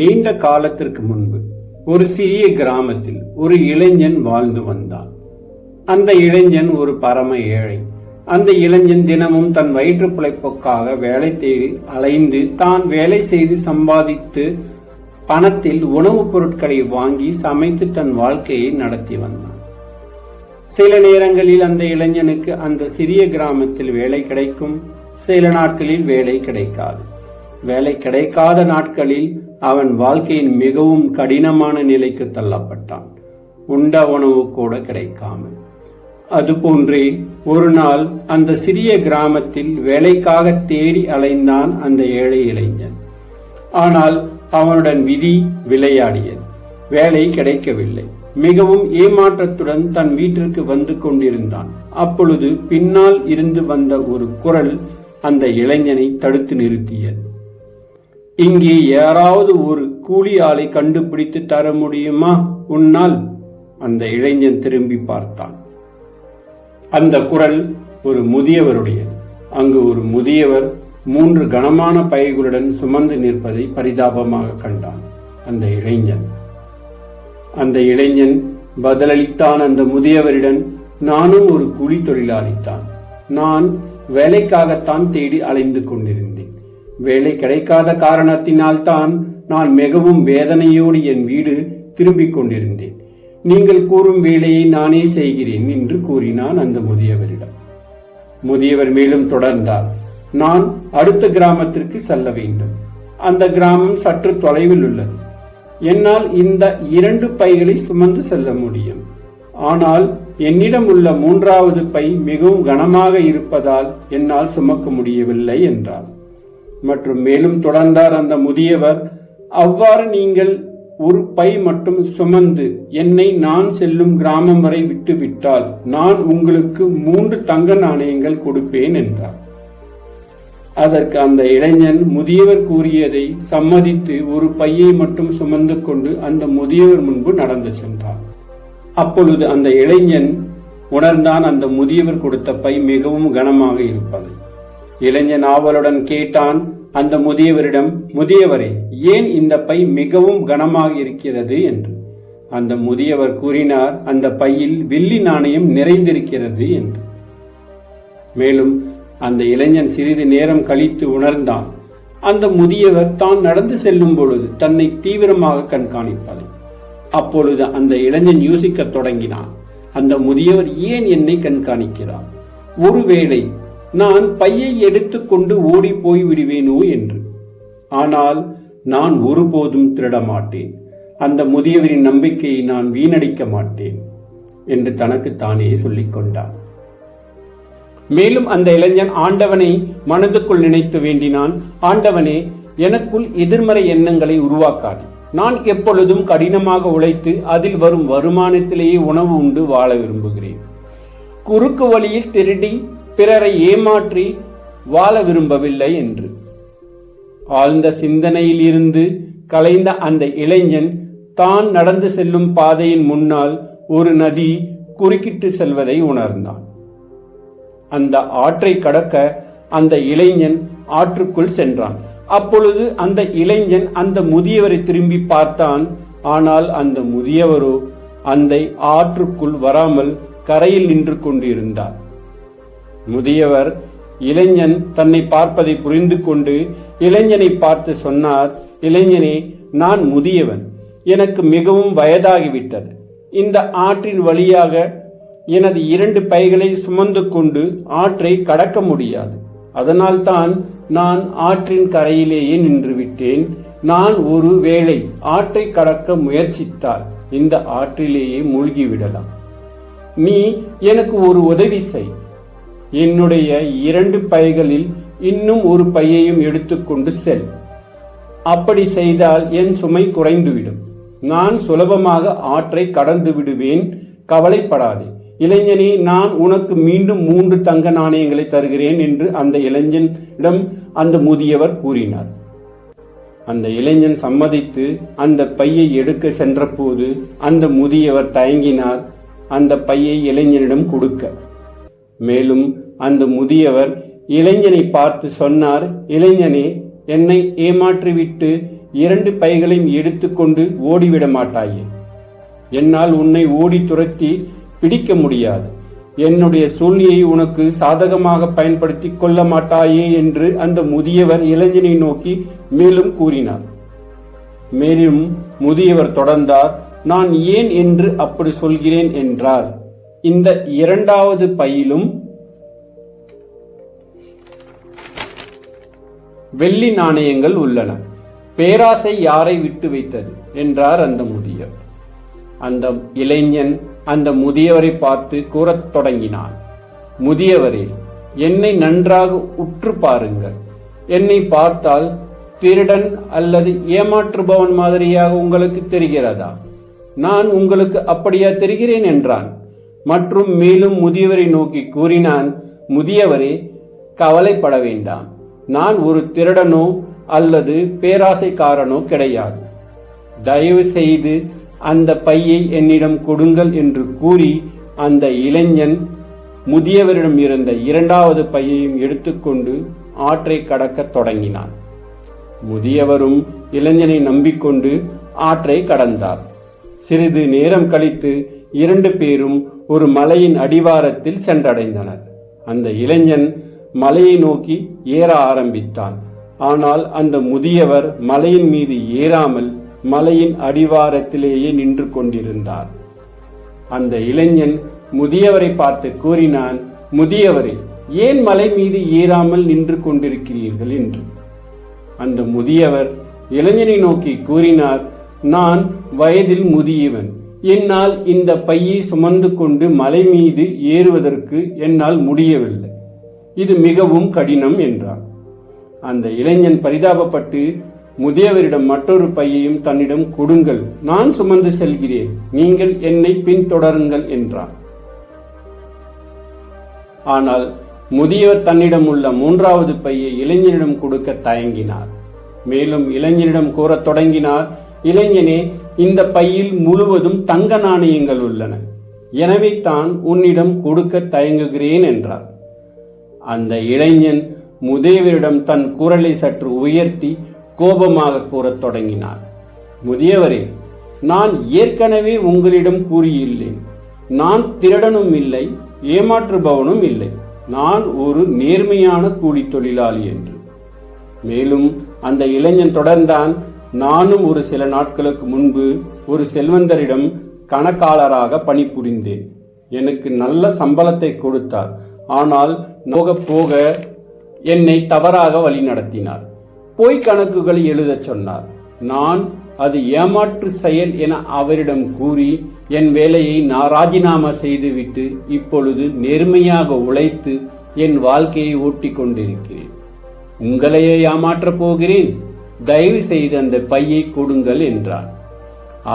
நீண்ட காலத்திற்கு முன்பு ஒரு சிறிய கிராமத்தில் ஒரு இளைஞன் வாழ்ந்து வந்தான். அந்த இளைஞன் ஒரு பரம ஏழை. அந்த இளைஞன் தினமும் தன் வயிற்று பிழைப்புக்காக வேலை தேடி அலைந்து தான் வேலை செய்து சம்பாதித்து பணத்தில் உணவுப் பொருட்களை வாங்கி சமைத்து தன் வாழ்க்கையை நடத்தி வந்தான். சில நேரங்களில் அந்த இளைஞனுக்கு அந்த சிறிய கிராமத்தில் வேலை கிடைக்கும். சில நாட்களில் வேலை கிடைக்காது. வேலை கிடைக்காத நாட்களில் அவன் வாழ்க்கையின் மிகவும் கடினமான நிலைக்கு தள்ளப்பட்டான். உண்ட உணவு கூட கிடைக்காமல். அதுபோன்றே ஒரு நாள் அந்த சிறிய கிராமத்தில் வேலைக்காக தேடி அலைந்தான் அந்த ஏழை இளைஞன். ஆனால் அவனுடன் விதி விளையாடியது. வேலை கிடைக்கவில்லை. மிகவும் ஏமாற்றத்துடன் தன் வீட்டிற்கு வந்து கொண்டிருந்தான். அப்பொழுது பின்னால் இருந்து வந்த ஒரு குரல் அந்த இளைஞனை தடுத்து நிறுத்தியது. இங்கே யாராவது ஒரு கூலி ஆளை கண்டுபிடித்து தர முடியுமா? உன்னால் அந்த இளைஞன் திரும்பி பார்த்தான். அந்த குரல் ஒரு முதியவருடையது. அங்கு ஒரு முதியவர் மூன்று கனமான பைகளுடன் சுமந்து நிற்பதை பரிதாபமாக கண்டான் அந்த இளைஞன். அந்த இளைஞன் பதிலளித்தான் அந்த முதியவரிடம் நானும் ஒரு கூலி தொழிலாளித்தான். நான் வேலைக்காகத்தான் தேடி அலைந்து கொண்டிருந்தேன். வேலை கிடைக்காத காரணத்தினால் தான் நான் மிகவும் வேதனையோடு என் வீடு திரும்பிக் கொண்டிருந்தேன். நீங்கள் கூறும் வேலையை நானே செய்கிறேன் என்று கூறினான் அந்த முதியவரிடம். முதியவர் மேலும் தொடர்ந்தார். நான் அடுத்த கிராமத்திற்கு செல்ல வேண்டும். அந்த கிராமம் சற்று தொலைவில் உள்ளது. என்னால் இந்த இரண்டு பைகளை சுமந்து செல்ல முடியும். ஆனால் என்னிடம் உள்ள மூன்றாவது பை மிகவும் கனமாக இருப்பதால் என்னால் சுமக்க முடியவில்லை என்றார் மற்றும் மேலும் தொடர்ந்தார் அந்த முதியவர் அவ்வாறு நீங்கள் ஒரு பை மட்டும் சுமந்து என்னை நான் செல்லும் கிராமம் வரை விட்டுவிட்டால் நான் உங்களுக்கு மூன்று தங்க நாணயங்கள் கொடுப்பேன் என்றார். அதற்கு அந்த இளைஞன் முதியவர் கூறியதை சம்மதித்து ஒரு பையை மட்டும் சுமந்து கொண்டு அந்த முதியவர் முன்பு நடந்து சென்றார் அப்பொழுது அந்த இளைஞன் உணர்ந்தான் அந்த முதியவர் கொடுத்த பை மிகவும் கனமாக இருப்பது. இளைஞன் ஆவலுடன் கேட்டான் அந்த முதியவரிடம் முதியவரே ஏன் இந்த பை மிகவும் கனமாக இருக்கிறது? என்று. அந்த முதியவர் கூறினார் அந்த பையில் வெள்ளி நாணயம் நிறைந்திருக்கிறது என்று. மேலும் அந்த இளைஞன் சிறிது நேரம் கழித்து உணர்ந்தான். அந்த முதியவர் தான் நடந்து செல்லும் பொழுது தன்னை தீவிரமாக கண்காணிப்பார் அப்பொழுது அந்த இளைஞன் யோசிக்கத் தொடங்கினான். அந்த முதியவர் ஏன் என்னை கண்காணிக்கிறார்? ஒருவேளை நான் பையை எடுத்துக்கொண்டு ஓடி போய் விடுவேனோ என்று. ஆனால் நான் ஒருபோதும் திருட மாட்டேன் அந்த முதியவரின் நம்பிக்கையை நான் வீணடிக்க மாட்டேன் என்று தனக்கு தானே சொல்லிக் கொண்டான். மேலும் அந்த இளைஞன் ஆண்டவனை மனதுக்குள் நினைத்து வேண்டினான். ஆண்டவனே எனக்குள் எதிர்மறை எண்ணங்களை உருவாக்காது. நான் எப்பொழுதும் கடினமாக உழைத்து அதில் வரும் வருமானத்திலேயே உணவு உண்டு வாழ விரும்புகிறேன். குறுக்கு வழியில் திருடி பிறரை ஏமாற்றி வாழ விரும்பவில்லை என்று. ஆழ்ந்த சிந்தனையில் இருந்து கலைந்த அந்த இளைஞன் தான் நடந்து செல்லும் பாதையின் முன்னால் ஒரு நதி குறுக்கிட்டு செல்வதை உணர்ந்தான். அந்த ஆற்றை கடக்க அந்த இளைஞன் ஆற்றுக்குள் சென்றான். அப்பொழுது அந்த இளைஞன் அந்த முதியவரை திரும்பி பார்த்தான். ஆனால் அந்த முதியவரோ அந்த ஆற்றுக்குள் வராமல் கரையில் நின்று கொண்டிருந்தார். முதியவர் இளைஞன் தன்னை பார்ப்பதை புரிந்து கொண்டு இளைஞனை பார்த்து சொன்னார் இளைஞனே நான் முதியவன். எனக்கு மிகவும் வயதாகிவிட்டது. இந்த ஆற்றின் வழியாக எனது இரண்டு பைகளை சுமந்து கொண்டு ஆற்றை கடக்க முடியாது. அதனால்தான் நான் ஆற்றின் கரையிலேயே நின்று விட்டேன் நான் ஒரு வேளை ஆற்றை கடக்க முயற்சித்தால் இந்த ஆற்றிலேயே மூழ்கிவிடலாம். நீ எனக்கு ஒரு உதவி செய். என்னுடைய இரண்டு பைகளில் இன்னும் ஒரு பையையும் எடுத்துக்கொண்டு செல். அப்படி செய்தால் என் சுமை குறைந்துவிடும். நான் சுலபமாக ஆற்றை கடந்து விடுவேன். கவலைப்படாதே. இளைஞனே நான் உனக்கு மீண்டும் மூன்று தங்க நாணயங்களை தருகிறேன் என்று அந்த இளைஞனிடம் அந்த முதியவர் கூறினார். அந்த இளைஞன் சம்மதித்து அந்த பையை எடுக்க சென்றபோது அந்த முதியவர் தயங்கினார். அந்த பையை இளைஞனிடம் கொடுக்க. மேலும் அந்த முதியவர் இளைஞனை பார்த்து சொன்னார் இளைஞனே என்னை ஏமாற்றிவிட்டு இரண்டு பைகளையும் எடுத்துக்கொண்டு ஓடிவிட மாட்டாயே. என்னால் உன்னை ஓடி துரத்தி பிடிக்க முடியாது. என்னுடைய சூழ்நிலையை உனக்கு சாதகமாக பயன்படுத்தி கொள்ள மாட்டாயே என்று அந்த முதியவர் இளைஞனை நோக்கி மேலும் கூறினார். மேலும் முதியவர் தொடர்ந்தார் நான் ஏன் என்று அப்படி சொல்கிறேன்? என்றார். இந்த இரண்டாவது பையிலும் வெள்ளி நாணயங்கள் உள்ளன. பேராசை யாரை விட்டு வைத்தது? என்றார் அந்த முதியவர். அந்த இளைஞன் அந்த முதியவரை பார்த்து கூறத் தொடங்கினான். முதியவரே என்னை நன்றாக உற்று பாருங்கள். என்னை பார்த்தால் திருடன் அல்லது ஏமாற்றுபவன் மாதிரியாக உங்களுக்கு தெரிகிறதா? நான் உங்களுக்கு அப்படியா தெரிகிறேன் என்றான். மற்றும் மேலும் முதியவரை நோக்கி கூறினான் முதியவரே கவலைப்பட வேண்டாம். நான் ஒரு திருடனோ அல்லது பேராசைக்காரனோ கிடையாது. தயவு செய்து அந்த பையை என்னிடம் கொடுங்கள் என்று கூறி அந்த இளைஞன் முதியவரிடம் இருந்த இரண்டாவது பையையும் எடுத்துக்கொண்டு ஆற்றை கடக்கத் தொடங்கினான். முதியவரும் இளைஞனை நம்பிக்கொண்டு ஆற்றை கடந்தார். சிறிது நேரம் கழித்து இரண்டு பேரும் ஒரு மலையின் அடிவாரத்தில் சென்றடைந்தனர். அந்த இளைஞன் மலையை நோக்கி ஏற ஆரம்பித்தான். ஆனால் அந்த முதியவர் மலையின் மீது ஏறாமல் மலையின் அடிவாரத்திலேயே நின்று கொண்டிருந்தார். அந்த இளைஞன் முதியவரை பார்த்து கூறினான் முதியவரே ஏன் மலை மீது ஏறாமல் நின்று கொண்டிருக்கிறீர்கள் என்று? அந்த முதியவர் இளைஞனை நோக்கி கூறினார் நான் வயதில் முதியவன். என்னால் இந்த பையை சுமந்து கொண்டு மலை மீது ஏறுவதற்கு என்னால் முடியவில்லை. இது மிகவும் கடினம் என்றார் அந்த இளைஞன் பரிதாபப்பட்டு முதியவரிடம் மற்றொரு பையையும் தன்னிடம் கொடுங்கள். நான் சுமந்து செல்கிறேன். நீங்கள் என்னை பின்தொடருங்கள் என்றான். ஆனால் முதியவர் தன்னிடம் உள்ள மூன்றாவது பையை இளைஞனிடம் கொடுக்க தயங்கினார். மேலும் இளைஞனிடம் கூறத் தொடங்கினார் இளைஞனே இந்த பையில் முழுவதும் தங்க நாணயங்கள் உள்ளன. எனவே தான் உன்னிடம் கொடுக்க தயங்குகிறேன் என்றார். அந்த இளைஞன் முதியவரிடம் தன் குரலை சற்று உயர்த்தி கோபமாக கூறத் தொடங்கினார். முதியவரே நான் ஏற்கனவே உங்களிடம் கூறியுள்ளேன். நான் திருடனும் இல்லை ஏமாற்றுபவனும் இல்லை. நான் ஒரு நேர்மையான கூலி தொழிலாளி என்று. மேலும் அந்த இளைஞன் தொடர்ந்தான் நானும் ஒரு சில நாட்களுக்கு முன்பு ஒரு செல்வந்தரிடம் கணக்காளராக பணிபுரிந்தேன். எனக்கு நல்ல சம்பளத்தை கொடுத்தார். ஆனால் போக போக என்னை தவறாக வழிநடத்தினார் பொய் கணக்குகளை எழுதச் சொன்னார். நான் அது ஏமாற்று செயல் என அவரிடம் கூறி என் வேலையை நான் ராஜினாமா செய்துவிட்டு இப்பொழுது நேர்மையாக உழைத்து என் வாழ்க்கையை ஓட்டிக் கொண்டிருக்கிறேன். உங்களையே ஏமாற்றப் போகிறேன். தயவு செய்து அந்த பையை கொடுங்கள் என்றார்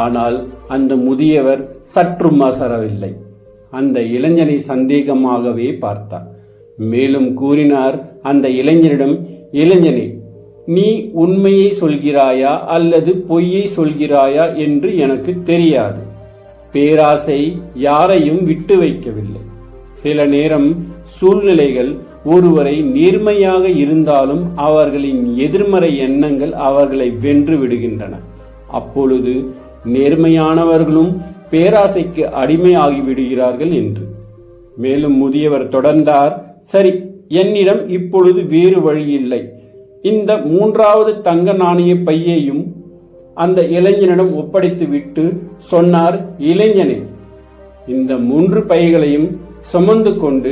ஆனால் அந்த முதியவர் சற்றும் அசரவில்லை. அந்த இளைஞனை சந்தேகமாகவே பார்த்தார் மேலும் கூறினார் அந்த இளைஞனிடம் இளைஞனே நீ உண்மையை சொல்கிறாயா அல்லது பொய்யை சொல்கிறாயா என்று எனக்கு தெரியாது. பேராசை யாரையும் விட்டு வைக்கவில்லை. சில நேரம் சூழ்நிலைகள் ஒருவரை நேர்மையாக இருந்தாலும் அவர்களின் எதிர்மறை எண்ணங்கள் அவர்களை வென்று விடுகின்றன. அப்பொழுது நேர்மையானவர்களும் பேராசைக்கு அடிமையாகி விடுகிறார்கள் என்று. மேலும் முதியவர் தொடர்ந்தார் சரி என்னிடம் இப்பொழுது வேறு வழி இல்லை. இந்த மூன்றாவது தங்க நாணய பையையும் அந்த இளைஞனிடம் ஒப்படைத்து விட்டு சொன்னார் இளைஞனே. இந்த மூன்று பைகளையும் சுமந்து கொண்டு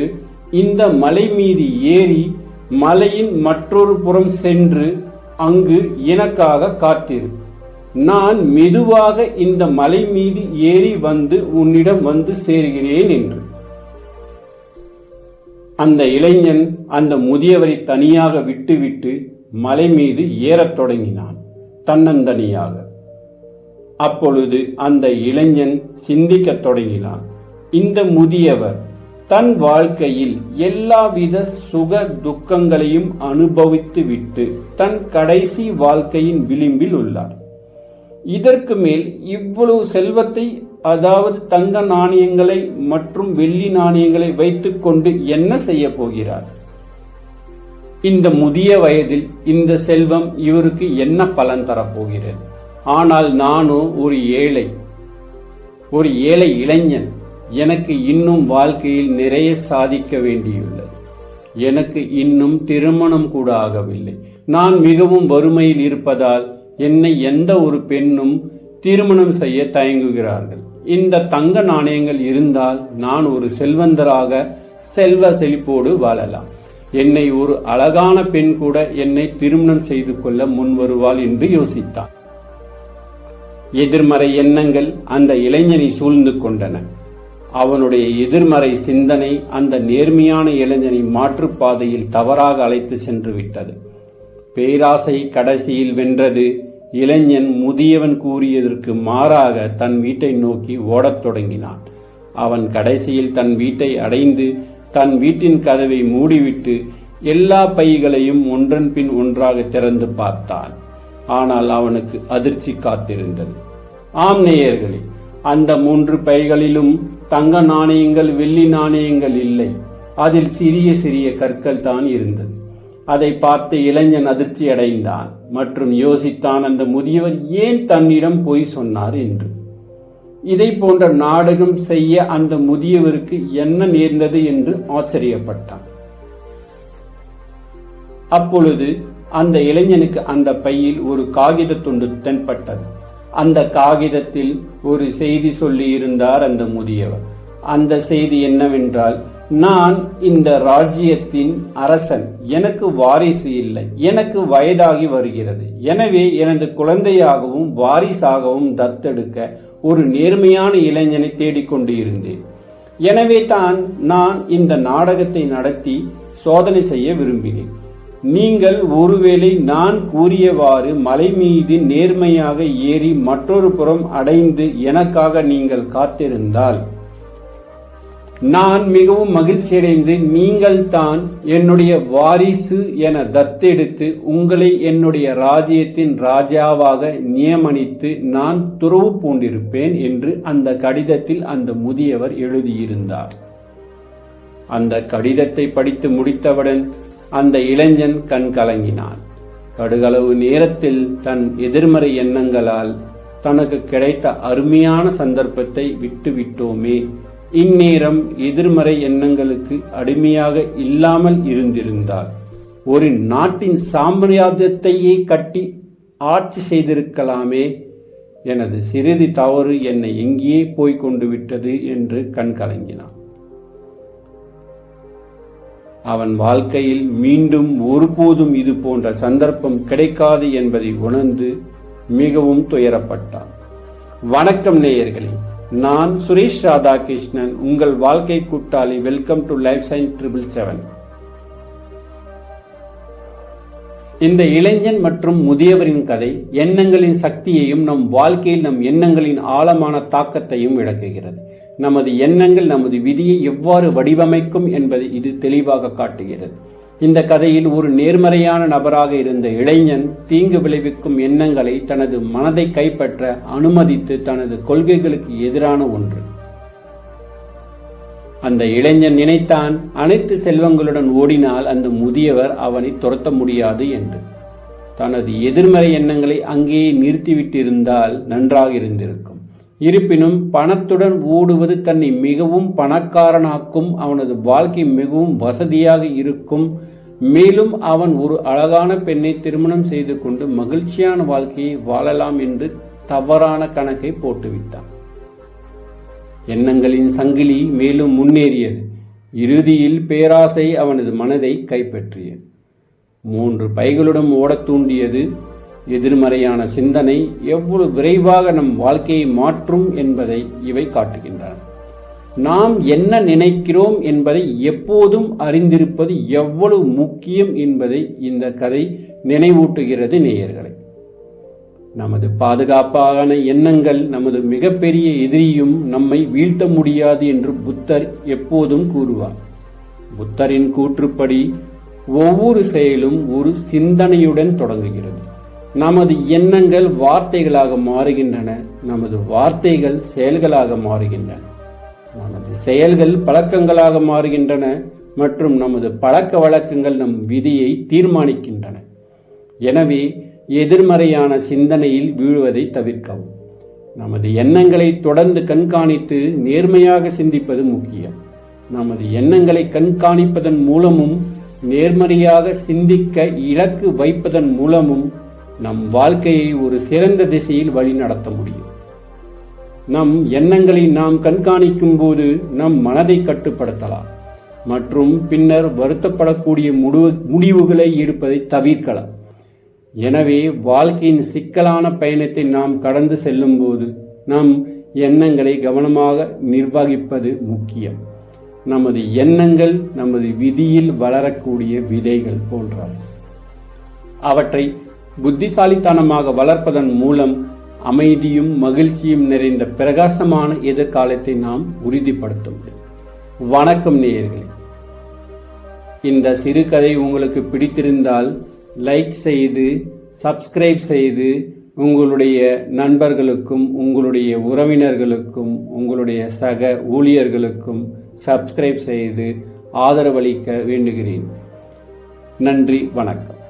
இந்த மலை மீது ஏறி மலையின் மற்றொரு புறம் சென்று அங்கு எனக்காக காத்திரு. நான் மெதுவாக இந்த மலை மீது ஏறி வந்து உன்னிடம் வந்து சேர்கிறேன் என்று. அந்த இளைஞன் அந்த முதியவரை தனியாக விட்டுவிட்டு மலை மீது ஏறத் தொடங்கினான் தன்னந்தனியாக. அப்பொழுது அந்த இளைஞன் சிந்திக்கத் தொடங்கினான் இந்த முதியவர் தன் வாழ்க்கையில் எல்லாவித சுக துக்கங்களையும் அனுபவித்து விட்டு தன் கடைசி வாழ்க்கையின் விளிம்பில் உள்ளார். இதற்கு மேல் இவ்வளவு செல்வத்தை அதாவது தங்க நாணயங்களை மற்றும் வெள்ளி நாணயங்களை வைத்துக்கொண்டு என்ன செய்ய போகிறார்? இந்த முதிய வயதில் இந்த செல்வம் இவருக்கு என்ன பலன் தரப்போகிறது ஆனால் நானோ ஒரு ஏழை ஒரு ஏழை இளைஞன் எனக்கு இன்னும் வாழ்க்கையில் நிறைய சாதிக்க வேண்டியுள்ளது. எனக்கு இன்னும் திருமணம் கூட ஆகவில்லை. நான் மிகவும் வறுமையில் இருப்பதால் என்னை எந்த ஒரு பெண்ணும் திருமணம் செய்ய தயங்குகிறார்கள். இந்த தங்க நாணயங்கள் இருந்தால் நான் ஒரு செல்வந்தராக செல்வ செழிப்போடு வாழலாம். என்னை ஒரு அழகான பெண் கூட என்னை திருமணம் செய்து கொள்ள முன் வருவாள் என்று யோசித்தான். எதிர்மறை எண்ணங்கள் அந்த இளைஞனை சூழ்ந்து கொண்டன. அவனுடைய எதிர்மறை சிந்தனை அந்த நேர்மையான இளைஞனை மாற்றுப்பாதையில் தவறாக அழைத்து சென்று விட்டது. பேராசை கடைசியில் வென்றது. இளைஞன் முதியவன் கூறியதற்கு மாறாக தன் வீட்டை நோக்கி ஓடத் தொடங்கினான். அவன் கடைசியில் தன் வீட்டை அடைந்து தன் வீட்டின் கதவை மூடிவிட்டு எல்லா பைகளையும் ஒன்றன் பின் ஒன்றாக திறந்து பார்த்தான். ஆனால் அவனுக்கு அதிர்ச்சி காத்திருந்தது. ஆம் நேயர்களே அந்த மூன்று பைகளிலும் தங்க நாணயங்கள் வெள்ளி நாணயங்கள் இல்லை. அதில் சிறிய சிறிய கற்கள் தான் இருந்தது. அதை பார்த்து இளைஞன் அதிர்ச்சி அடைந்தான். மற்றும் யோசித்தான் அந்த முதியவர் ஏன் தன்னிடம் பொய் சொன்னார் என்று. இதை போன்ற நாடகம் செய்ய அந்த முதியவருக்கு என்ன நேர்ந்தது என்று ஆச்சரியப்பட்டான். அப்பொழுது அந்த இளைஞனுக்கு அந்த பையில் ஒரு காகித துண்டு தென்பட்டது. அந்த காகிதத்தில் ஒரு செய்தி சொல்லி இருந்தார் அந்த முதியவர். அந்த செய்தி என்னவென்றால் நான் இந்த ராஜ்யத்தின் அரசன் எனக்கு வாரிசு இல்லை எனக்கு வயதாகி வருகிறது. எனவே எனது குழந்தையாகவும் வாரிசாகவும் தத்தெடுக்க ஒரு நேர்மையான இளைஞனை தேடிக்கொண்டு இருந்தேன். எனவே தான் நான் இந்த நாடகத்தை நடத்தி சோதனை செய்ய விரும்பினேன். நீங்கள் ஒருவேளை நான் கூறியவாறு மலை மீது நேர்மையாக ஏறி மற்றொரு புறம் அடைந்து எனக்காக நீங்கள் காத்திருந்தால். நான் மிகவும் மகிழ்ச்சியடைந்து நீங்கள் தான் என்னுடைய வாரிசு என தத்தெடுத்து உங்களை என்னுடைய ராஜ்யத்தின் ராஜாவாக நியமனித்து நான் துறவு பூண்டிருப்பேன் என்று அந்த கடிதத்தில் அந்த முதியவர் எழுதியிருந்தார். அந்த கடிதத்தை படித்து முடித்தவுடன் அந்த இளைஞன் கண் கலங்கினான். கடுகளவு நேரத்தில் தன் எதிர்மறை எண்ணங்களால் தனக்கு கிடைத்த அருமையான சந்தர்ப்பத்தை விட்டுவிட்டோமே. இந்நேரம் எதிர்மறை எண்ணங்களுக்கு அடிமையாக இல்லாமல் இருந்திருந்தால் ஒரு நாட்டின் சாம்ராஜ்யத்தையே கட்டி ஆட்சி செய்திருக்கலாமே. எனது சிறிது தவறு என்னை எங்கேயே போய்க் கொண்டு விட்டது என்று கண் கலங்கினான். அவன் வாழ்க்கையில் மீண்டும் ஒருபோதும் இது போன்ற சந்தர்ப்பம் கிடைக்காது என்பதை உணர்ந்து மிகவும் துயரப்பட்டான். வணக்கம் நேயர்களே நான் சுரேஷ் ராதாகிருஷ்ணன் உங்கள் வாழ்க்கை கூட்டாளி welcome to life sign triple seven இந்த இளைஞன் மற்றும் முதியவரின் கதை எண்ணங்களின் சக்தியையும் நம் வாழ்க்கையில் நம் எண்ணங்களின் ஆழமான தாக்கத்தையும் விளக்குகிறது. நமது எண்ணங்கள் நமது விதியை எவ்வாறு வடிவமைக்கும் என்பதை இது தெளிவாக காட்டுகிறது. இந்த கதையில் ஒரு நேர்மறையான நபராக இருந்த இளைஞன் தீங்கு விளைவிக்கும் எண்ணங்களை தனது மனதை கைப்பற்ற அனுமதித்து தனது கொள்கைகளுக்கு எதிரான ஒன்று. அந்த இளைஞன் நினைத்தான் அனைத்து செல்வங்களுடன் ஓடினால் அந்த முதியவர் அவனை துரத்த முடியாது என்று. தனது எதிர்மறை எண்ணங்களை அங்கேயே நிறுத்திவிட்டிருந்தால் நன்றாக இருந்திருக்கும். இருப்பினும் பணத்துடன் ஓடுவது தன்னை மிகவும் பணக்காரனாக்கும் அவனது வாழ்க்கை மிகவும் வசதியாக இருக்கும். மேலும் அவன் ஒரு அழகான பெண்ணை திருமணம் செய்து கொண்டு மகிழ்ச்சியான வாழ்க்கையை வாழலாம் என்று தவறான கணக்கை போட்டுவிட்டான். எண்ணங்களின் சங்கிலி மேலும் முன்னேறியது. இறுதியில் பேராசை அவனது மனதை கைப்பற்றியது. மூன்று பைகளுடன் ஓடத் தூண்டியது. எதிர்மறையான சிந்தனை எவ்வளவு விரைவாக நம் வாழ்க்கையை மாற்றும் என்பதை இவை காட்டுகின்றன. நாம் என்ன நினைக்கிறோம் என்பதை எப்போதும் அறிந்திருப்பது எவ்வளவு முக்கியம் என்பதை இந்த கதை நினைவூட்டுகிறது நேயர்களை. நமது பாதுகாப்பான எண்ணங்கள் நமது மிகப்பெரிய எதிரியும் நம்மை வீழ்த்த முடியாது என்று புத்தர் எப்போதும் கூறுவார். புத்தரின் கூற்றுப்படி ஒவ்வொரு செயலும் ஒரு சிந்தனையுடன் தொடங்குகிறது. நமது எண்ணங்கள் வார்த்தைகளாக மாறுகின்றன நமது வார்த்தைகள் செயல்களாக மாறுகின்றன. நமது செயல்கள் பழக்கங்களாக மாறுகின்றன மற்றும் நமது பழக்க வழக்கங்கள் நம் விதியை தீர்மானிக்கின்றன. எனவே எதிர்மறையான சிந்தனையில் வீழுவதை தவிர்க்கவும். நமது எண்ணங்களை தொடர்ந்து கண்காணித்து நேர்மையாக சிந்திப்பது முக்கியம். நமது எண்ணங்களை கண்காணிப்பதன் மூலமும் நேர்மறையாக சிந்திக்க இலக்கு வைப்பதன் மூலமும் நம் வாழ்க்கையை ஒரு சிறந்த திசையில் வழிநடத்த முடியும். நம் எண்ணங்களை நாம் கண்காணிக்கும் போது நம் மனதை கட்டுப்படுத்தலாம். மற்றும் பின்னர் வருத்தப்படக்கூடிய முடிவு முடிவுகளை எடுப்பதை தவிர்க்கலாம். எனவே வாழ்க்கையின் சிக்கலான பயணத்தை நாம் கடந்து செல்லும்போது நம் எண்ணங்களை கவனமாக நிர்வகிப்பது முக்கியம். நமது எண்ணங்கள் நமது விதியில் வளரக்கூடிய விதைகள் போன்றவை அவற்றை புத்திசாலித்தனமாக வளர்ப்பதன் மூலம் அமைதியும் மகிழ்ச்சியும் நிறைந்த பிரகாசமான எதிர்காலத்தை நாம் உறுதிப்படுத்த முடியும். வணக்கம் நேயர்களே. இந்த சிறுகதை உங்களுக்கு பிடித்திருந்தால் லைக் செய்து சப்ஸ்கிரைப் செய்து உங்களுடைய நண்பர்களுக்கும் உங்களுடைய உறவினர்களுக்கும் உங்களுடைய சக ஊழியர்களுக்கும் சப்ஸ்கிரைப் செய்து ஆதரவளிக்க வேண்டுகிறேன். நன்றி வணக்கம்.